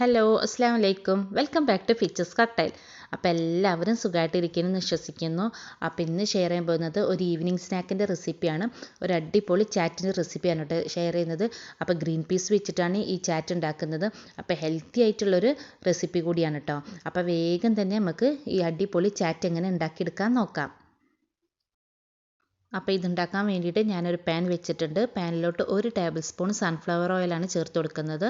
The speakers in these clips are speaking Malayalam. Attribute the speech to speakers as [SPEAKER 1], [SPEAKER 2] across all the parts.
[SPEAKER 1] ഹലോ അസ്സാം വലൈക്കും വെൽക്കം ബാക്ക് ടു ഫീച്ചേഴ്സ് കട്ടൈൽ അപ്പോൾ എല്ലാവരും സുഖമായിട്ടിരിക്കുന്നു വിശ്വസിക്കുന്നു. അപ്പോൾ ഇന്ന് ഷെയർ ചെയ്യാൻ പോകുന്നത് ഒരു ഈവനിങ് സ്നാക്കിന്റെ റെസിപ്പിയാണ് ഒരു അടിപൊളി ചാറ്റിന്റെ റെസിപ്പിയാണ് കേട്ടോ ഷെയർ ചെയ്യുന്നത്. അപ്പോൾ ഗ്രീൻ പീസ് വെച്ചിട്ടാണ് ഈ ചാറ്റ് ഉണ്ടാക്കുന്നത്. അപ്പോൾ ഹെൽത്തി ആയിട്ടുള്ളൊരു റെസിപ്പി കൂടിയാണ് കേട്ടോ അപ്പോൾ വേഗം തന്നെ നമുക്ക് ഈ അടിപൊളി ചാറ്റ് എങ്ങനെ ഉണ്ടാക്കിയെടുക്കാൻ നോക്കാം. അപ്പോൾ ഇതുണ്ടാക്കാൻ വേണ്ടിയിട്ട് ഞാനൊരു പാൻ വെച്ചിട്ടുണ്ട്. പാനിലോട്ട് ഒരു ടേബിൾ സ്പൂൺ സൺഫ്ലവർ ഓയിലാണ് ചേർത്ത് കൊടുക്കുന്നത്.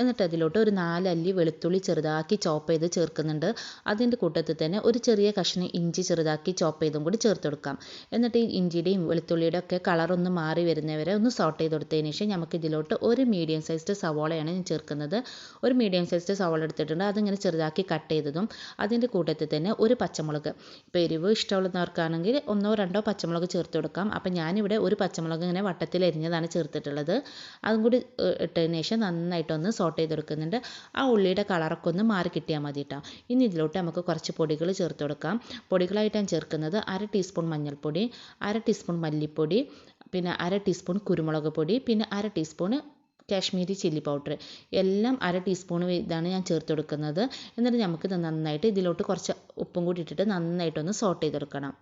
[SPEAKER 1] എന്നിട്ട് അതിലോട്ട് ഒരു നാലല്ലി വെളുത്തുള്ളി ചെറുതാക്കി ചോപ്പ് ചെയ്ത് ചേർക്കുന്നുണ്ട്. അതിന്റെ കൂട്ടത്തിൽ തന്നെ ഒരു ചെറിയ കഷ്ണം ഇഞ്ചി ചെറുതാക്കി ചോപ്പ് ചെയ്തും കൂടി ചേർത്ത് കൊടുക്കാം. എന്നിട്ട് ഈ ഇഞ്ചിയുടെയും വെളുത്തുള്ളിയുടെ ഒക്കെ കളർ ഒന്ന് മാറി വരുന്നവരെ ഒന്ന് സോട്ട് ചെയ്ത് കൊടുത്തതിന് ശേഷം നമുക്ക് ഇതിലോട്ട് ഒരു മീഡിയം സൈസ്ഡ് സവോളയാണ് ഞാൻ ചേർക്കുന്നത്. ഒരു മീഡിയം സൈസ്ഡ് സവോള എടുത്തിട്ടുണ്ട്. അതിങ്ങനെ ചെറുതാക്കി കട്ട് ചെയ്തതും അതിന്റെ കൂട്ടത്തിൽ തന്നെ ഒരു പച്ചമുളക്. ഇപ്പോൾ എരിവ് ഇഷ്ടമുള്ളവർക്കാണെങ്കിൽ ഒന്നോ രണ്ടോ പച്ചമുളക് ചേർത്ത് കൊടുക്കാം അപ്പം ഞാനിവിടെ ഒരു പച്ചമുളക് ഇങ്ങനെ വട്ടത്തിൽ എരിഞ്ഞതാണ് ചേർത്തിട്ടുള്ളത്. അതും കൂടി ഇട്ടതിന് ശേഷം നന്നായിട്ടൊന്ന് സോട്ട് ചെയ്തെടുക്കുന്നുണ്ട്. ആ ഉള്ളിയുടെ കളറൊക്കെ ഒന്ന് മാറി കിട്ടിയാൽ മതി കേട്ടോ ഇനി ഇതിലോട്ട് നമുക്ക് കുറച്ച് പൊടികൾ ചേർത്ത് കൊടുക്കാം പൊടികളായിട്ട് ഞാൻ ചേർക്കുന്നത് അര ടീസ്പൂൺ മഞ്ഞൾപ്പൊടി അര ടീസ്പൂൺ മല്ലിപ്പൊടി പിന്നെ അര ടീസ്പൂൺ കുരുമുളക് പൊടി പിന്നെ അര ടീസ്പൂൺ കാശ്മീരി ചില്ലി പൗഡർ. എല്ലാം അര ടീസ്പൂൺ ഇതാണ് ഞാൻ ചേർത്ത് കൊടുക്കുന്നത് എന്നിട്ട് നമുക്കിത് നന്നായിട്ട് ഇതിലോട്ട് കുറച്ച് ഉപ്പും കൂടി ഇട്ടിട്ട് നന്നായിട്ടൊന്ന് സോട്ട് ചെയ്തെടുക്കണം.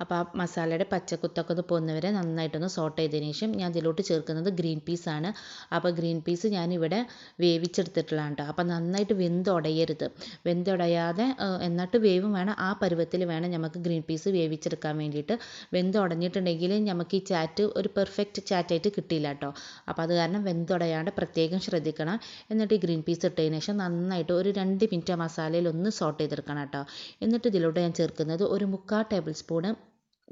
[SPEAKER 1] അപ്പോൾ ആ മസാലയുടെ പച്ചക്കുത്തൊക്കെ ഒന്ന് പോകുന്നവരെ നന്നായിട്ടൊന്ന് സോട്ട് ചെയ്തതിന് ശേഷം ഞാൻ ഇതിലോട്ട് ചേർക്കുന്നത് ഗ്രീൻ പീസാണ് അപ്പോൾ ഗ്രീൻ പീസ് ഞാനിവിടെ വേവിച്ചെടുത്തിട്ടുള്ളതാണ് കേട്ടോ അപ്പോൾ നന്നായിട്ട് വെന്തുടയരുത് വെന്തുടയാതെ എന്നിട്ട് വേവും വേണം. ആ പരുവത്തിൽ വേണം നമുക്ക് ഗ്രീൻ പീസ് വേവിച്ചെടുക്കാൻ വേണ്ടിയിട്ട്. വെന്തുടഞ്ഞിട്ടുണ്ടെങ്കിൽ നമുക്ക് ഈ ചാറ്റ് ഒരു പെർഫെക്റ്റ് ചാറ്റായിട്ട് കിട്ടില്ല കേട്ടോ അപ്പോൾ അത് കാരണം വെന്തുടയാണ്ട് പ്രത്യേകം ശ്രദ്ധിക്കണം. എന്നിട്ട് ഈ ഗ്രീൻ പീസ് ഇട്ടതിന് ശേഷം നന്നായിട്ട് ഒരു രണ്ട് മിനിറ്റ് മസാലയിൽ ഒന്ന് സോട്ട് ചെയ്തെടുക്കണം കേട്ടോ എന്നിട്ട് ഇതിലോട്ട് ഞാൻ ചേർക്കുന്നത് ഒരു മുക്കാൽ ടേബിൾ സ്പൂണ്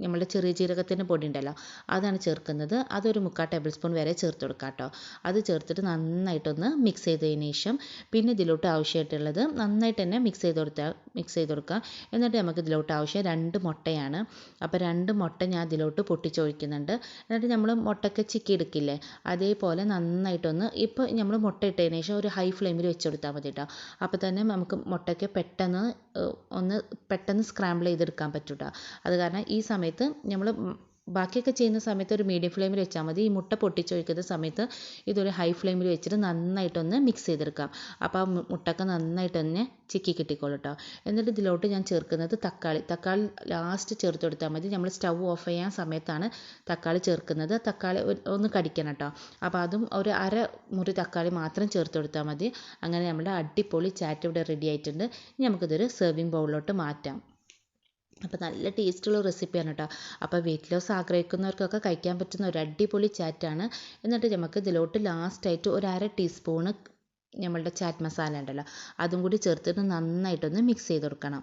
[SPEAKER 1] നമ്മളുടെ ചെറിയ ജീരകത്തിന്റെ പൊടി ഉണ്ടല്ലോ അതാണ് ചേർക്കുന്നത്. അതൊരു മുക്കാൽ ടേബിൾ സ്പൂൺ വരെ ചേർത്ത് കൊടുക്കുക കേട്ടോ. അത് ചേർത്തിട്ട് നന്നായിട്ടൊന്ന് മിക്സ് ചെയ്തതിന് ശേഷം പിന്നെ ഇതിലോട്ട് ആവശ്യമായിട്ടുള്ളത് നന്നായിട്ട് തന്നെ മിക്സ് ചെയ്ത് കൊടുത്താൽ മിക്സ് ചെയ്ത് കൊടുക്കുക എന്നിട്ട് നമുക്ക് ഇതിലോട്ട് ആവശ്യം രണ്ട് മുട്ടയാണ്. അപ്പോൾ രണ്ട് മുട്ട ഞാൻ ഇതിലോട്ട് പൊട്ടിച്ചൊഴിക്കുന്നുണ്ട്. എന്നിട്ട് നമ്മൾ മുട്ടയ്ക്ക് ചിക്കി എടുക്കില്ലേ അതേപോലെ നന്നായിട്ടൊന്ന് ഇപ്പോൾ നമ്മൾ മുട്ട ഇട്ടതിന് ശേഷം ഒരു ഹൈ ഫ്ലെയിമിൽ വെച്ച് കൊടുത്താൽ മതി കേട്ടോ. അപ്പോൾ തന്നെ നമുക്ക് മുട്ടയ്ക്ക് പെട്ടെന്ന് ഒന്ന് പെട്ടെന്ന് സ്ക്രാമ്പിൾ ചെയ്തെടുക്കാൻ പറ്റൂട്ടോ. അത് കാരണം ഈ സമയത്ത് നമ്മൾ ബാക്കിയൊക്കെ ചെയ്യുന്ന സമയത്ത് ഒരു മീഡിയം ഫ്ലെയിമിൽ വെച്ചാൽ മതി. ഈ മുട്ട പൊട്ടിച്ചൊഴിക്കുന്ന സമയത്ത് ഇതൊരു ഹൈ ഫ്ലെയിമിൽ വെച്ചിട്ട് നന്നായിട്ടൊന്ന് മിക്സ് ചെയ്തെടുക്കാം. അപ്പോൾ ആ നന്നായിട്ട് നന്നായിട്ടൊന്ന് ചിക്കി കിട്ടിക്കോളും കേട്ടോ എന്നിട്ട് ഇതിലോട്ട് ഞാൻ ചേർക്കുന്നത് തക്കാളി. തക്കാളി ലാസ്റ്റ് ചേർത്ത് കൊടുത്താൽ മതി. നമ്മൾ സ്റ്റൗ ഓഫ് ചെയ്യാൻ സമയത്താണ് തക്കാളി ചേർക്കുന്നത്. തക്കാളി ഒന്ന് കടിക്കണം കേട്ടോ അപ്പോൾ അതും ഒരു അര മുറി തക്കാളി മാത്രം ചേർത്ത് കൊടുത്താൽ മതി. അങ്ങനെ നമ്മുടെ അടിപൊളി ചാറ്റ് ഇവിടെ റെഡി ആയിട്ടുണ്ട്. ഇനി നമുക്കിതൊരു സെർവിങ് ബൗളിലോട്ട് മാറ്റാം. അപ്പോൾ നല്ല ടേസ്റ്റുള്ള റെസിപ്പിയാണ് കേട്ടോ അപ്പോൾ വെയിറ്റ് ലോസ് ആഗ്രഹിക്കുന്നവർക്കൊക്കെ കഴിക്കാൻ പറ്റുന്ന ഒരു അടിപൊളി ചാറ്റാണ്. എന്നിട്ട് നമുക്ക് ഇതിലോട്ട് ലാസ്റ്റായിട്ട് ഒരു അര ടീസ്പൂണ് നമ്മളുടെ ചാറ്റ് മസാല ഉണ്ടല്ലോ. അതും കൂടി ചേർത്തിട്ട് നന്നായിട്ടൊന്ന് മിക്സ് ചെയ്ത് കൊടുക്കണം.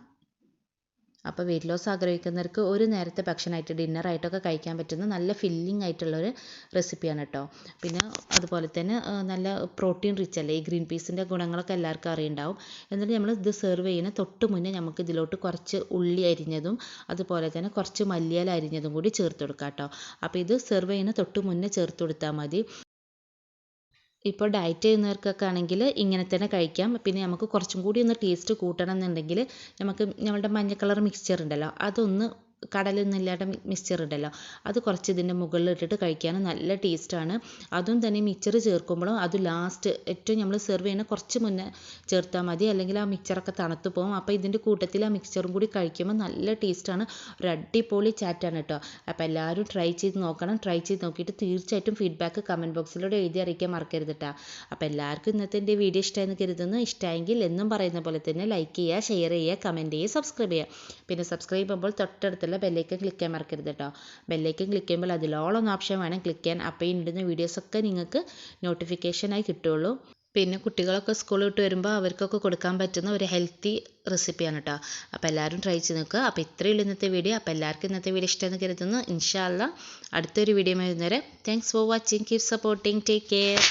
[SPEAKER 1] അപ്പോൾ വെയിറ്റ് ലോസ് ആഗ്രഹിക്കുന്നവർക്ക് ഒരു നേരത്തെ ഭക്ഷണമായിട്ട് ഡിന്നറായിട്ടൊക്കെ കഴിക്കാൻ പറ്റുന്ന നല്ല ഫില്ലിംഗ് ആയിട്ടുള്ള ആയിട്ടുള്ളൊരു റെസിപ്പിയാണ് കേട്ടോ പിന്നെ അതുപോലെ തന്നെ നല്ല പ്രോട്ടീൻ റിച്ച് അല്ലേ? ഈ ഗ്രീൻ പീസിന്റെ ഗുണങ്ങളൊക്കെ എല്ലാവർക്കും അറിയുണ്ടാവും. എന്നിട്ട് നമ്മൾ ഇത് സെർവ് ചെയ്യുന്ന തൊട്ട് മുന്നേ നമുക്ക് ഇതിലോട്ട് കുറച്ച് ഉള്ളി അരിഞ്ഞതും അതുപോലെ തന്നെ കുറച്ച് മല്ലിയില അരിഞ്ഞതും കൂടി ചേർത്ത് കൊടുക്കാം കേട്ടോ അപ്പോൾ ഇത് സെർവ് ചെയ്യുന്ന തൊട്ട് മുന്നേ ചേർത്ത് കൊടുത്താൽ മതി. ഇപ്പോൾ ഡയറ്റ് ചെയ്യുന്നവർക്കൊക്കെ ആണെങ്കിൽ ഇങ്ങനെ തന്നെ കഴിക്കാം. പിന്നെ നമുക്ക് കുറച്ചും കൂടി ഒന്ന് ടേസ്റ്റ് കൂട്ടണം എന്നുണ്ടെങ്കിൽ നമുക്ക് നമ്മളുടെ മഞ്ഞ കളർ മിക്സ്ചർ ഉണ്ടല്ലോ അതൊന്ന് കടലൊന്നും ഇല്ലാത്ത മിക്സ്ചർ ഉണ്ടല്ലോ. അത് കുറച്ച് ഇതിന്റെ മുകളിൽ ഇട്ടിട്ട് കഴിക്കാൻ നല്ല ടേസ്റ്റാണ് അതും തന്നെ മിക്സ്ചർ ചേർക്കുമ്പോഴും അത് ലാസ്റ്റ് ഏറ്റവും നമ്മൾ സെർവ് ചെയ്യുന്ന കുറച്ച് മുന്നേ ചേർത്താൽ മതി. അല്ലെങ്കിൽ ആ മിക്സ്ചറൊക്കെ തണുത്ത് പോകും അപ്പോൾ ഇതിന്റെ കൂട്ടത്തിൽ ആ മിക്സ്ചറും കൂടി കഴിക്കുമ്പോൾ നല്ല ടേസ്റ്റാണ് ഒരു അടിപൊളി ചാറ്റാണ് കേട്ടോ അപ്പോൾ എല്ലാവരും ട്രൈ ചെയ്ത് നോക്കണം. ട്രൈ ചെയ്ത് നോക്കിയിട്ട് തീർച്ചയായിട്ടും ഫീഡ്ബാക്ക് കമന്റ് ബോക്സിലൂടെ എഴുതി അറിയിക്കാൻ മറക്കരുത് കേട്ടോ അപ്പോൾ എല്ലാവർക്കും ഇന്നത്തെ എന്റെ വീഡിയോ ഇഷ്ടമായെന്ന് കരുതുന്നു. ഇഷ്ടമായെങ്കിൽ എന്നും പറയുന്ന പോലെ തന്നെ ലൈക്ക് ചെയ്യുക ഷെയർ ചെയ്യുക കമന്റ് ചെയ്യുക സബ്സ്ക്രൈബ് ചെയ്യുക. പിന്നെ സബ്സ്ക്രൈബ് ചെയ്യുമ്പോൾ തൊട്ടടുത്ത് അടുത്തുള്ള ബെല്ലൈക്കൻ ക്ലിക്ക് ചെയ്യാൻ മറക്കരുത് കേട്ടോ ബെല്ലൈക്കൻ ക്ലിക്ക് ചെയ്യുമ്പോൾ അതിലോളം ഓപ്ഷൻ വേണം ക്ലിക്ക് ചെയ്യാൻ. അപ്പോൾ ഈ ഇടുന്ന വീഡിയോസൊക്കെ നിങ്ങൾക്ക് നോട്ടിഫിക്കേഷനായി കിട്ടുള്ളൂ. പിന്നെ കുട്ടികളൊക്കെ സ്കൂളിൽ വിട്ട് വരുമ്പോൾ അവർക്കൊക്കെ കൊടുക്കാൻ പറ്റുന്ന ഒരു ഹെൽത്തി റെസിപ്പിയാണ് കേട്ടോ അപ്പോൾ എല്ലാവരും ട്രൈ ചെയ്ത് നോക്കുക അപ്പോൾ ഇത്രയേ ഉള്ളൂ ഇന്നത്തെ വീഡിയോ അപ്പോൾ എല്ലാവർക്കും ഇന്നത്തെ വീഡിയോ ഇഷ്ടമെന്ന് കരുതുന്നു. ഇൻഷാല്ല അടുത്തൊരു വീഡിയോ വരുന്നവരെ thanks for watching keep supporting take care